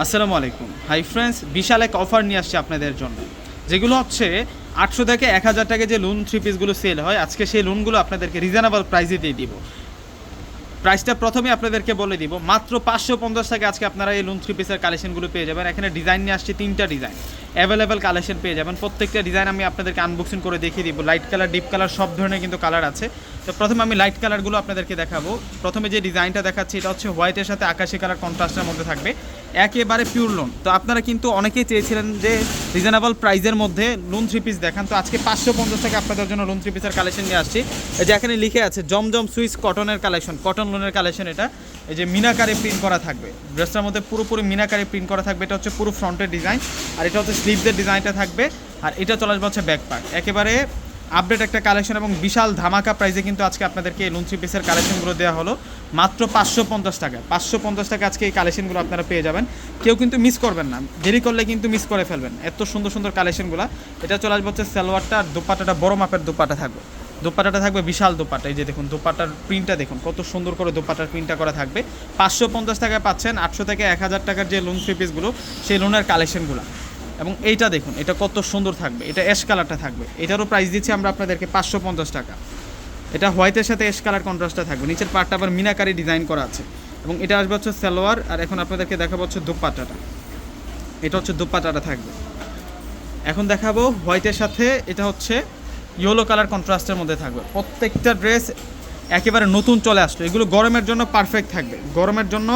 আসসালামু আলাইকুম। Hi friends, বিশাল এক অফার নিয়ে আসছে আপনাদের জন্য। যেগুলো হচ্ছে আটশো থেকে এক হাজার টাকা যে লোন থ্রি পিসগুলো সেল হয়, আজকে সেই লোনগুলো আপনাদেরকে রিজনেবল প্রাইসে দিয়ে দিব। প্রাইসটা প্রথমে আপনাদেরকে বলে দিব, মাত্র পাঁচশো পঞ্চাশ টাকা আজকে আপনারা এই লোন থ্রি পিসের কালেকশনগুলো পেয়ে যাবেন। এখানে ডিজাইন নিয়ে আসছে তিনটা ডিজাইন অ্যাভেলেবেল কালেকশন পেয়ে যাবেন। প্রত্যেকটা ডিজাইন আমি আপনাদেরকে আনবক্সিং করে দেখিয়ে দিব। লাইট কালার ডিপ কালার সব ধরনের কিন্তু কালার আছে। তো প্রথমে আমি লাইট কালারগুলো আপনাদেরকে দেখাবো। প্রথমে যে ডিজাইনটা দেখাচ্ছি, এটা হচ্ছে হোয়াইটের সাথে আকাশি কালার কন্ট্রাস্টের মধ্যে থাকবে। একেবারে পিওর লোন তো আপনারা কিন্তু অনেকেই চেয়েছিলেন যে রিজনেবল প্রাইসের মধ্যে লোন থ্রি পিস দেখান। তো আজকে পাঁচশো পঞ্চাশ টাকা আপনাদের জন্য লোন থ্রি পিসের কালেকশন নিয়ে আসছি। এই যে এখানে লিখে আছে, জমজম সুইস কটনের কালেকশন কটন লোনের কালেকশন এটা। এই যে মিনাকারে প্রিন্ট করা থাকবে। ড্রেসটার মধ্যে পুরোপুরি মিনাকারে প্রিন্ট করা থাকবে। এটা হচ্ছে পুরো ফ্রন্টের ডিজাইন আর এটা হচ্ছে স্লিভদের ডিজাইনটা থাকবে। আর এটা চলে আসবে হচ্ছে ব্যাক পার্ট একেবারে আপডেট একটা কালেকশন এবং বিশাল ধামাকা প্রাইজে কিন্তু আজকে আপনাদেরকে লোন থ্রি পিসের কালেকশনগুলো দেওয়া হলো। মাত্র পাঁচশো পঞ্চাশ টাকা। পাঁচশো পঞ্চাশ টাকা আজকে এই কালেকশনগুলো আপনারা পেয়ে যাবেন। কেউ কিন্তু মিস করবেন না। দেরি করলে কিন্তু মিস করে ফেলবেন। এত সুন্দর সুন্দর কালেকশনগুলো। এটা চলে আসবে হচ্ছে সালোয়ারটা আর দোপাটাটা বড় মাপের দোপাটা থাকবে। দোপাটাটা থাকবে বিশাল দোপাটা এই যে দেখুন দোপাটার প্রিন্টটা দেখুন, কত সুন্দর করে দোপাটার প্রিন্টটা করা থাকবে। পাঁচশো পঞ্চাশ টাকায় পাচ্ছেন, আটশো থেকে এক হাজার টাকার যে লোন পিসগুলো সেই লোনের কালেকশনগুলো। এবং এইটা দেখুন, এটা কত সুন্দর থাকবে, এটা অ্যাশ কালারটা থাকবে। এটারও প্রাইস দিচ্ছি আমরা আপনাদেরকে পাঁচশো পঞ্চাশ টাকা। এটা হোয়াইটের সাথে অ্যাশ কালার কন্ট্রাস্টটা থাকবে, নিচের পার্টটা আবার মিনাকারি ডিজাইন করা আছে। এবং এটা আসবে হচ্ছে সালোয়ার, আর এখন আপনাদেরকে দেখাবো হচ্ছে দুপাট্টাটা। এটা হচ্ছে দুপাট্টাটা থাকবে। এখন দেখাবো হোয়াইটের সাথে এটা হচ্ছে ইয়েলো কালার কন্ট্রাস্টের মধ্যে থাকবে। প্রত্যেকটা ড্রেস একেবারে নতুন চলে আসলো। এগুলো গরমের জন্য পারফেক্ট থাকবে। গরমের জন্য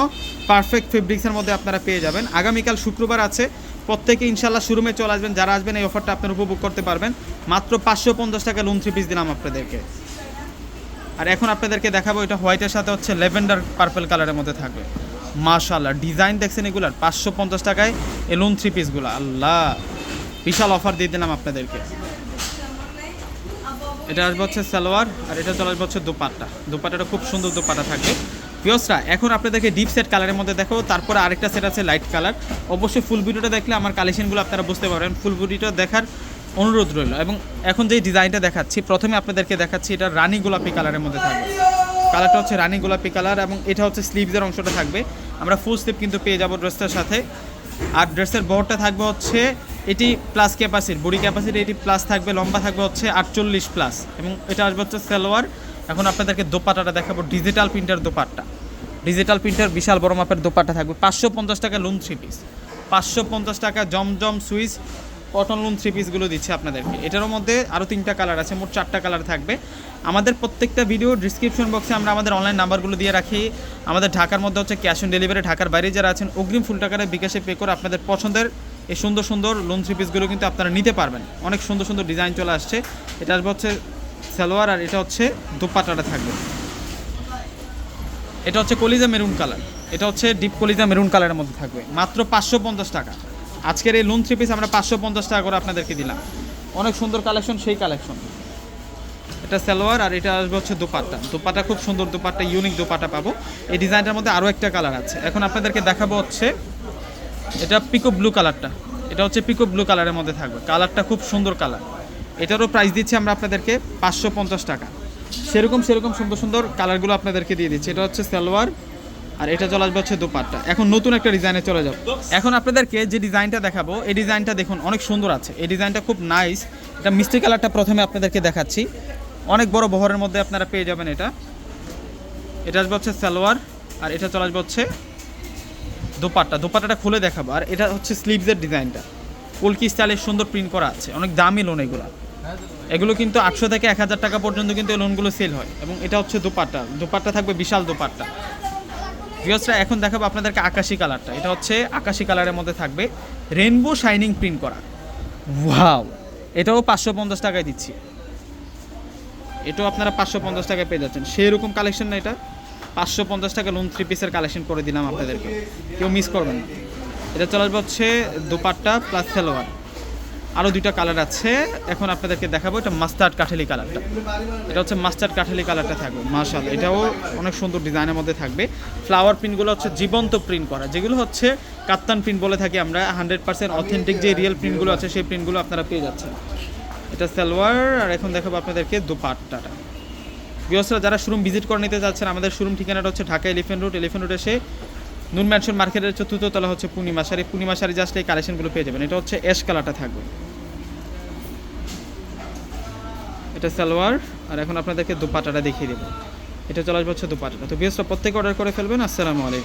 পারফেক্ট ফেব্রিক্সের মধ্যে আপনারা পেয়ে যাবেন। আগামীকাল শুক্রবার আছে। প্রত্যেকে ইনশাল্লাহ শোরুমে চলে আসবেন। যারা আসবেন, এই অফারটা আপনারা উপভোগ করতে পারবেন। মাত্র পাঁচশো পঞ্চাশ টাকা লোন থ্রি পিস দিলাম আপনাদেরকে। আর এখন আপনাদেরকে দেখাবো, এটা হোয়াইটের সাথে হচ্ছে লেভেন্ডার পার্পেল কালারের মধ্যে থাকবে। মাশাল্লাহ ডিজাইন দেখছেন এগুলার? পাঁচশো পঞ্চাশ টাকায় এই লোন থ্রি পিসগুলো আল্লাহ, বিশাল অফার দিয়ে দিলাম আপনাদেরকে। এটা আসবে হচ্ছে সালোয়ার আর এটা চলে আসবে হচ্ছে দুপাট্টা। দুপাট্টাটা খুব সুন্দর দুপাট্টা থাকবে। পিওসরা এখন আপনাদেরকে ডিপ সেট কালারের মধ্যে দেখো, তারপরে আরেকটা সেট আছে লাইট কালার অবশ্যই ফুল ভিডিওটা দেখলে আমার কালেকশনগুলো আপনারা বুঝতে পারবেন। ফুল ভিডিওটা দেখার অনুরোধ রইল। এবং এখন যেই ডিজাইনটা দেখাচ্ছি, প্রথমে আপনাদেরকে দেখাচ্ছি এটা রানী গোলাপি কালারের মধ্যে থাকবে। কালারটা হচ্ছে রানী গোলাপি কালার এবং এটা হচ্ছে স্লিভসের অংশটা থাকবে। আমরা ফুল স্লিভ কিন্তু পেয়ে যাব ড্রেসটার সাথে। আর ড্রেসের বহরটা থাকবে হচ্ছে এটি প্লাস ক্যাপাসিটি বডি ক্যাপাসিটি এটি প্লাস থাকবে, লম্বা থাকবে হচ্ছে আটচল্লিশ প্লাস এবং এটা আসবে হচ্ছে সেলোয়ার। এখন আপনাদেরকে দোপাটাটা দেখাবো digital printer dupatta. Digital printer বিশাল বড় মাপের দোপাট্টা থাকবে, পাঁচশো পঞ্চাশ টাকা লুন থ্রি পিস পাঁচশো পঞ্চাশ টাকা Zamzam Swiss cotton lawn three পিসগুলো দিচ্ছে আপনাদেরকে। এটার মধ্যে আরও তিনটা কালার আছে, মোট চারটা কালার থাকবে। আমাদের প্রত্যেকটা ভিডিও ডিসক্রিপশন বক্সে আমরা আমাদের অনলাইন নাম্বারগুলো দিয়ে রাখি। আমাদের ঢাকার মধ্যে হচ্ছে ক্যাশ অন ডেলিভারি ঢাকার বাইরে যারা আছেন, অগ্রিম ফুল টাকাটা বিকাশে পে করে আপনাদের পছন্দের এই সুন্দর সুন্দর লোন থ্রি পিসগুলো কিন্তু আপনারা নিতে পারবেন। অনেক সুন্দর সুন্দর ডিজাইন চলে আসছে। এটা আসবে হচ্ছে সালোয়ার আর এটা হচ্ছে দুপাটাটা থাকবে। এটা হচ্ছে কলিজা মেরুন কালার এটা হচ্ছে ডিপ কলিজা মেরুন কালারের মধ্যে থাকবে। মাত্র পাঁচশো পঞ্চাশ টাকা। আজকের এই লোন থ্রি পিস আমরা পাঁচশো পঞ্চাশ টাকা করে আপনাদেরকে দিলাম। অনেক সুন্দর কালেকশন সেই কালেকশন এটা সালোয়ার আর এটা আসবে হচ্ছে দোপাট্টা। দোপাট্টা খুব সুন্দর, দোপাট্টা ইউনিক দোপাট্টা পাবো। এই ডিজাইনটার মধ্যে আরও একটা কালার আছে। এখন আপনাদেরকে দেখাবো হচ্ছে, এটা পিকো ব্লু কালারটা এটা হচ্ছে পিকো ব্লু কালারের মধ্যে থাকবে। কালারটা খুব সুন্দর কালার এটারও প্রাইস দিচ্ছি আমরা আপনাদেরকে পাঁচশো পঞ্চাশ টাকা। সেরকম সেরকম সুন্দর সুন্দর কালারগুলো আপনাদেরকে দিয়ে দিচ্ছি। এটা হচ্ছে সালোয়ার আর এটা চলে আসবে হচ্ছে দোপাট্টা। এখন নতুন একটা ডিজাইনে চলে যাব। এখন আপনাদেরকে যে ডিজাইনটা দেখাবো, এই ডিজাইনটা দেখুন, অনেক সুন্দর আছে। এই ডিজাইনটা খুব নাইস এটা মিষ্টি কালারটা প্রথমে আপনাদেরকে দেখাচ্ছি। অনেক বড় বহরের মধ্যে আপনারা পেয়ে যাবেন এটা। এটা আসবে হচ্ছে সালোয়ার, আর এটা চলে আসবে হচ্ছে দোপাট্টা। দোপাট্টাটা খুলে দেখাবো। আর এটা হচ্ছে স্লিভসের ডিজাইনটা। কলকি স্টাইলের সুন্দর প্রিন্ট করা আছে। অনেক দামি লোন এগুলো। এগুলো কিন্তু আটশো থেকে এক হাজার টাকা পর্যন্ত কিন্তু লোনগুলো সেল হয়। এবং এটা হচ্ছে দোপাট্টা। দোপাট্টা থাকবে বিশাল দোপাট্টা। ভিউসরা এখন দেখাবো আপনাদেরকে আকাশি কালারটা। এটা হচ্ছে আকাশি কালারের মধ্যে থাকবে রেনবো শাইনিং প্রিন্ট করা। ওয়াও! এটাও পাঁচশো পঞ্চাশ টাকায় দিচ্ছি। এটাও আপনারা পাঁচশো পঞ্চাশ টাকায় পেয়ে যাচ্ছেন। সেই রকম কালেকশন না এটা। পাঁচশো পঞ্চাশ টাকা লোন থ্রি পিসের কালেকশন করে দিলাম আপনাদেরকে। কেউ মিস করবেন না। এটা চলে আসবে হচ্ছে দুপাট্টা প্লাস সালোয়ার। আরও দুইটা কালার আছে। এখন আপনাদেরকে দেখাবো এটা মাস্টার্ড কাঠালি কালারটা এটা হচ্ছে মাস্টার্ড কাঠালি কালারটা থাকবে মার্শাল এটাও অনেক সুন্দর ডিজাইনের মধ্যে থাকবে। ফ্লাওয়ার প্রিন্টগুলো হচ্ছে জীবন্ত প্রিন্ট করা। যেগুলো হচ্ছে কাত্তান প্রিন্ট বলে থাকি আমরা। হান্ড্রেড পার্সেন্ট অথেন্টিক যে রিয়েল প্রিন্টগুলো আছে, সেই প্রিন্টগুলো আপনারা পেয়ে যাচ্ছেন। এটা সালোয়ার, আর এখন দেখাবো আপনাদেরকে দুপাট্টাটা। বিয়সরা যারা শোরুম ভিজিট করে নিতে যাচ্ছেন, আমাদের শোরুম ঠিকানাটা হচ্ছে Dhaka elephant road elephant road এসে নুন ম্যানশন মার্কেটের চতুর্থ তলা হচ্ছে পূর্ণিমা সারি পূর্ণিমা সারি জাস্ট এই কালেকশনগুলো পেয়ে যাবেন। এটা হচ্ছে অ্যাশ কালারটা থাকবে। এটা সালোয়ার। আর এখন আপনাদেরকে দুপাটাটা দেখিয়ে দেবো। এটা চলে আসবে হচ্ছে দুপাটাটা। তো বিএসটা প্রত্যেকে অর্ডার করে ফেলবেন। আসসালামু আলাইকুম।